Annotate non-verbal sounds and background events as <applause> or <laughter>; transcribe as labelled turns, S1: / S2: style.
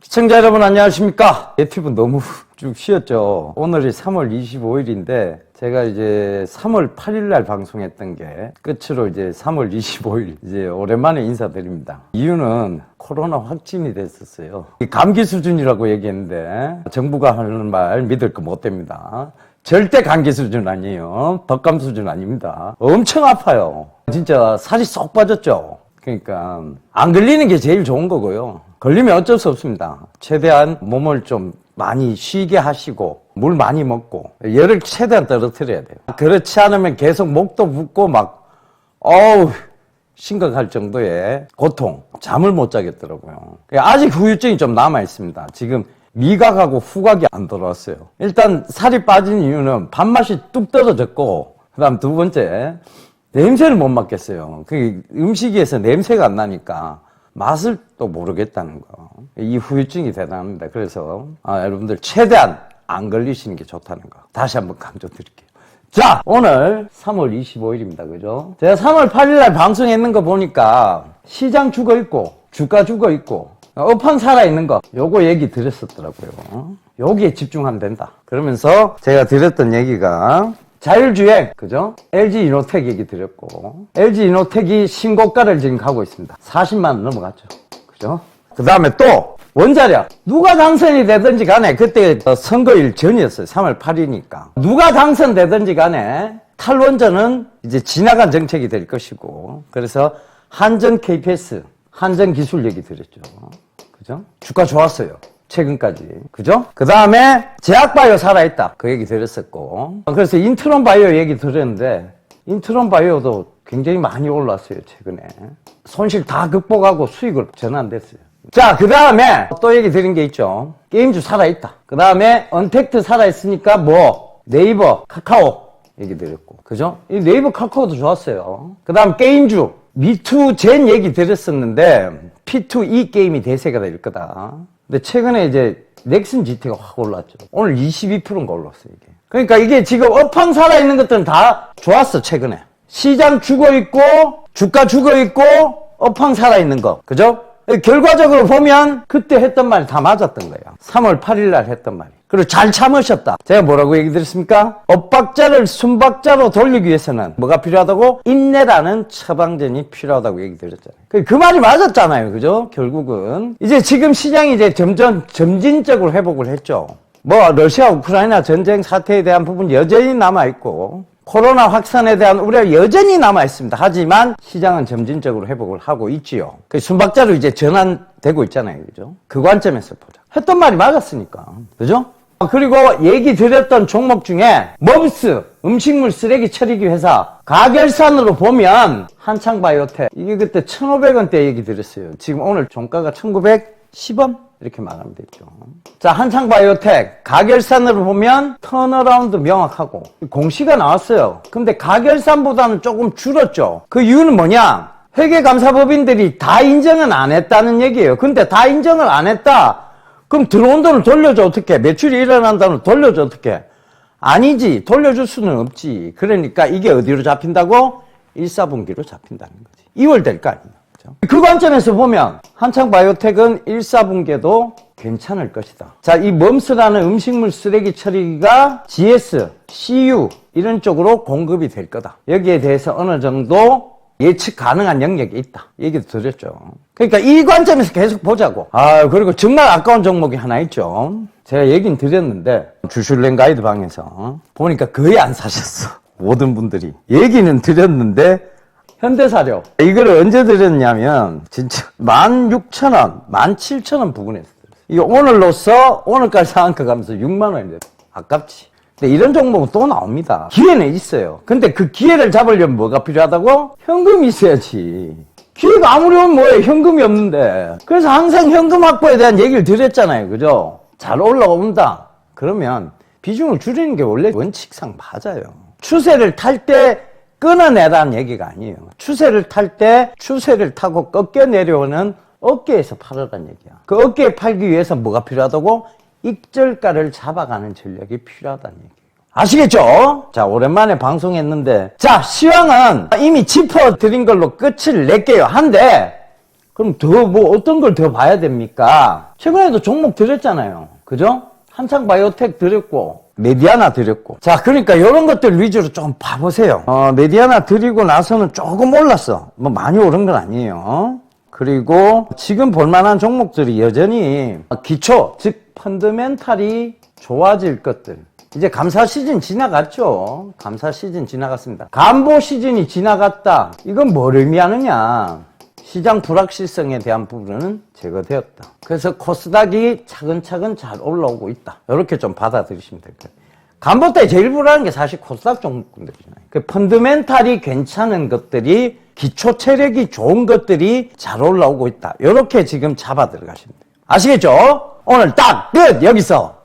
S1: 시청자 여러분 안녕하십니까? 유튜브 너무 <laughs> 쭉 쉬었죠. 오늘이 3월 25일인데 제가 이제 3월 8일 날 방송했던 게 끝으로 이제 3월 25일 이제 오랜만에 인사드립니다. 이유는 코로나 확진이 됐었어요. 감기 수준이라고 얘기했는데 정부가 하는 말 믿을 거 못 됩니다. 절대 감기 수준 아니에요. 덕감 수준 아닙니다. 엄청 아파요. 진짜 살이 쏙 빠졌죠. 그러니까 안 걸리는 게 제일 좋은 거고요. 걸리면 어쩔 수 없습니다. 최대한 몸을 좀 많이 쉬게 하시고 물 많이 먹고 열을 최대한 떨어뜨려야 돼요. 그렇지 않으면 계속 목도 붓고 막 어우 심각할 정도의 고통, 잠을 못 자겠더라고요. 아직 후유증이 좀 남아 있습니다. 지금 미각하고 후각이 안 돌아왔어요. 일단 살이 빠진 이유는 밥맛이 뚝 떨어졌고 그다음 두 번째 냄새를 못 맡겠어요. 그 음식에서 냄새가 안 나니까 맛을 또 모르겠다는 거. 이 후유증이 대단합니다. 그래서 아, 여러분들 최대한 안 걸리시는 게 좋다는 거. 다시 한번 강조드릴게요. 자, 오늘 3월 25일입니다. 그죠? 제가 3월 8일 날 방송했는 거 보니까 시장 죽어 있고, 주가 죽어 있고, 업황 살아 있는 거, 요거 얘기 드렸었더라고요. 여기에 집중하면 된다. 그러면서 제가 드렸던 얘기가 자율주행, 그죠? LG 이노텍 얘기 드렸고, LG 이노텍이 신고가를 지금 가고 있습니다. 40만 원 넘어갔죠. 그죠? 그 다음에 또, 원자력. 누가 당선이 되든지 간에, 그때 선거일 전이었어요. 3월 8일이니까. 누가 당선되든지 간에, 탈원전은 이제 지나간 정책이 될 것이고, 그래서 한전 KPS, 한전 기술 얘기 드렸죠. 그죠? 주가 좋았어요. 최근까지. 그죠? 그 다음에 제약바이오 살아있다. 그 얘기 드렸었고. 그래서 인트론 바이오 얘기 드렸는데, 인트론 바이오도 굉장히 많이 올랐어요, 최근에. 손실 다 극복하고 수익을 전환됐어요. 자, 그 다음에 또 얘기 드린 게 있죠. 게임주 살아있다. 그 다음에 언택트 살아있으니까 뭐, 네이버, 카카오 얘기 드렸고. 그죠? 이 네이버 카카오도 좋았어요. 그 다음 게임주. 미투젠 얘기 드렸었는데, P2E 게임이 대세가 될 거다. 근데 최근에 이제 넥슨 GT가 확 올랐죠. 오늘 22%인가 올랐어요, 이게. 그러니까 이게 지금 업황 살아있는 것들은 다 좋았어, 최근에. 시장 죽어 있고, 주가 죽어 있고, 업황 살아있는 거. 그죠? 결과적으로 보면 그때 했던 말이 다 맞았던 거예요. 3월 8일 날 했던 말이. 그리고 잘 참으셨다. 제가 뭐라고 얘기 드렸습니까? 엇박자를 순박자로 돌리기 위해서는 뭐가 필요하다고? 인내라는 처방전이 필요하다고 얘기 드렸잖아요. 그, 그 말이 맞았잖아요. 그죠? 결국은. 이제 지금 시장이 이제 점점 점진적으로 회복을 했죠. 뭐, 러시아, 우크라이나 전쟁 사태에 대한 부분 여전히 남아 있고, 코로나 확산에 대한 우려가 여전히 남아 있습니다. 하지만 시장은 점진적으로 회복을 하고 있지요. 그 순박자로 이제 전환되고 있잖아요. 그죠? 그 관점에서 보자. 했던 말이 맞았으니까. 그죠? 그리고 얘기 드렸던 종목 중에 머브스 음식물 쓰레기 처리기 회사 가결산으로 보면 한창 바이오텍 이게 그때 1,500원대 얘기 드렸어요. 지금 오늘 종가가 1,910원 이렇게 말하면 되죠. 자, 한창 바이오텍 가결산으로 보면 턴어라운드 명확하고 공시가 나왔어요. 근데 가결산보다는 조금 줄었죠. 그 이유는 뭐냐? 회계감사법인들이 다 인정은 안 했다는 얘기예요. 근데 다 인정을 안 했다. 그럼 들어온 돈을 돌려줘 어떻게? 매출이 일어난 돈을 돌려줘 어떻게? 아니지. 돌려줄 수는 없지. 그러니까 이게 어디로 잡힌다고? 1, 4분기로 잡힌다는 거지. 2월 될 거 아니에 요. 그죠? 그 관점에서 보면 한창 바이오텍은 1, 4분기에도 괜찮을 것이다. 자, 이 멈스라는 음식물 쓰레기 처리가 GS, CU 이런 쪽으로 공급이 될 거다. 여기에 대해서 어느 정도 예측 가능한 영역이 있다. 얘기도 드렸죠. 그러니까 이 관점에서 계속 보자고. 아, 그리고 정말 아까운 종목이 하나 있죠. 제가 얘기는 드렸는데, 주슐랭 가이드 방에서 보니까 거의 안 사셨어. 모든 분들이. 얘기는 드렸는데, 현대사료. 이거를 언제 드렸냐면, 진짜 16,000원, 17,000원 부근에서 드렸어요. 이거 오늘로서, 오늘까지 상한가 가면서 6만원이 됐어. 아깝지. 근데 이런 종목은 또 나옵니다. 기회는 있어요. 근데 그 기회를 잡으려면 뭐가 필요하다고? 현금이 있어야지. 기회가 아무리 오면 뭐해. 현금이 없는데. 그래서 항상 현금 확보에 대한 얘기를 드렸잖아요. 그죠? 잘 올라온다. 그러면 비중을 줄이는 게 원래 원칙상 맞아요. 추세를 탈 때 끊어내라는 얘기가 아니에요. 추세를 탈 때 추세를 타고 꺾여 내려오는 어깨에서 팔으라는 얘기야. 그 어깨에 팔기 위해서 뭐가 필요하다고? 익절가를 잡아가는 전략이 필요하다는 얘기예요. 아시겠죠? 자, 오랜만에 방송했는데. 자, 시황은 이미 짚어드린 걸로 끝을 낼게요. 한데, 그럼 더 뭐 어떤 걸 더 봐야 됩니까? 최근에도 종목 드렸잖아요. 그죠? 한창 바이오텍 드렸고 메디아나 드렸고. 자 그러니까 이런 것들 위주로 좀 봐보세요. 어, 메디아나 드리고 나서는 조금 올랐어. 뭐 많이 오른 건 아니에요. 그리고 지금 볼만한 종목들이 여전히 기초 즉 펀드멘탈이 좋아질 것들. 이제 감사 시즌 지나갔죠? 감사 시즌 지나갔습니다. 간보 시즌이 지나갔다. 이건 뭘 의미하느냐 시장 불확실성에 대한 부분은 제거되었다. 그래서 코스닥이 차근차근 잘 올라오고 있다. 이렇게 좀 받아들이시면 될 거예요. 간보 때 제일 불안한 게 사실 코스닥 종목들이잖아요. 그 펀드멘탈이 괜찮은 것들이 기초 체력이 좋은 것들이 잘 올라오고 있다. 이렇게 지금 잡아 들어가시면 돼요. 아시겠죠? 오늘 딱 끝! 여기서